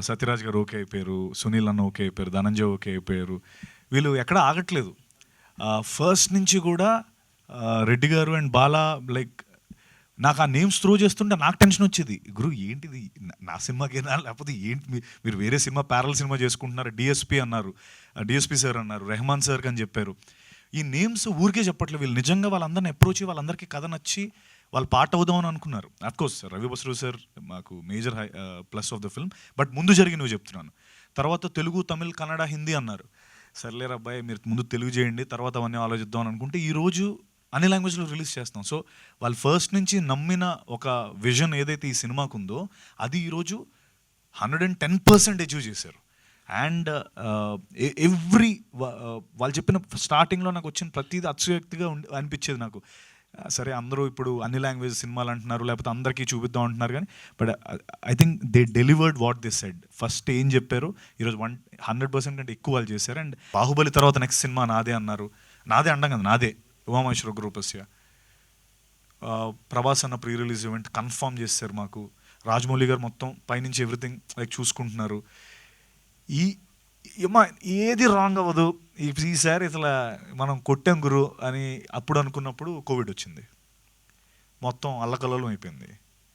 సత్యరాజ్ గారు ఓకే అయిపోయారు సునీల్ అన్న ఓకే అయిపోయారు ధనంజయ్ ఓకే అయిపోయారు. వీళ్ళు ఎక్కడ ఆగట్లేదు. ఫస్ట్ నుంచి కూడా రెడ్డి గారు అండ్ బాలా లైక్ నాకు ఆ నేమ్స్ త్రో చేస్తుంటే నాకు టెన్షన్ వచ్చేది. గురు ఏంటిది? నా- సినిమాకేనా? లేకపోతే ఏంటి? మీరు వేరే సినిమా ప్యారల్ సినిమా చేసుకుంటున్నారు. డిఎస్పి అన్నారు. డిఎస్పి సార్ అన్నారు. రెహమాన్ సార్ అని చెప్పారు. ఈ నేమ్స్ ఊరికే చెప్పట్లేదు. వీళ్ళు నిజంగా వాళ్ళందరిని అప్రోచ్ వాళ్ళందరికీ కథ నచ్చి వాళ్ళు పాట అవుదామని అనుకున్నారు. Of course Ravi Basrur sir మాకు major high plus of the film but ముందు జరిగినవి చెప్తున్నాను. తర్వాత తెలుగు తమిళ్ కన్నడ హిందీ అన్నారు. సర్లేరు అబ్బాయి మీరు ముందు తెలుగు చేయండి తర్వాత అవన్నీ ఆలోచిద్దాం అని అనుకుంటే ఈరోజు అన్ని లాంగ్వేజ్లో రిలీజ్ చేస్తాం. సో వాళ్ళు ఫస్ట్ నుంచి నమ్మిన ఒక విజన్ ఏదైతే ఈ సినిమాకు ఉందో అది ఈరోజు hundred and ten percent achieve చేశారు. And every uh, e-, uh, వాళ్ళు చెప్పిన స్టార్టింగ్లో నాకు వచ్చిన ప్రతిదీ అత్యక్తిగా ఉండి అనిపించేది నాకు. సరే అందరూ ఇప్పుడు అన్ని లాంగ్వేజ్ సినిమాలు అంటున్నారు లేకపోతే అందరికీ చూపిద్దాం అంటున్నారు కానీ but I think they delivered what this said first ఏం చెప్పారు? ఈరోజు వన్ హండ్రెడ్ పర్సెంట్ కంటే ఎక్కువ వాళ్ళు చేశారు. అండ్ బాహుబలి తర్వాత నెక్స్ట్ సినిమా నాదే అన్నారు. నాదే అండం కదా నాదే. ఉమామేశ్వర గ్రూపస్య ప్రభాస్ అన్న ప్రీ రిలీజ్ ఈవెంట్ కన్ఫర్మ్ చేశారు మాకు. రాజమౌళి గారు మొత్తం పైనుంచి ఎవ్రీథింగ్ లైక్ చూసుకుంటున్నారు. ఈ ఏమా ఏది రాంగ్ అవ్వదు. ఈసారి ఇట్లా మనం కొట్టాం గురు అని అప్పుడు అనుకున్నప్పుడు కోవిడ్ వచ్చింది. మొత్తం అల్లకల్లోలం అయిపోయింది.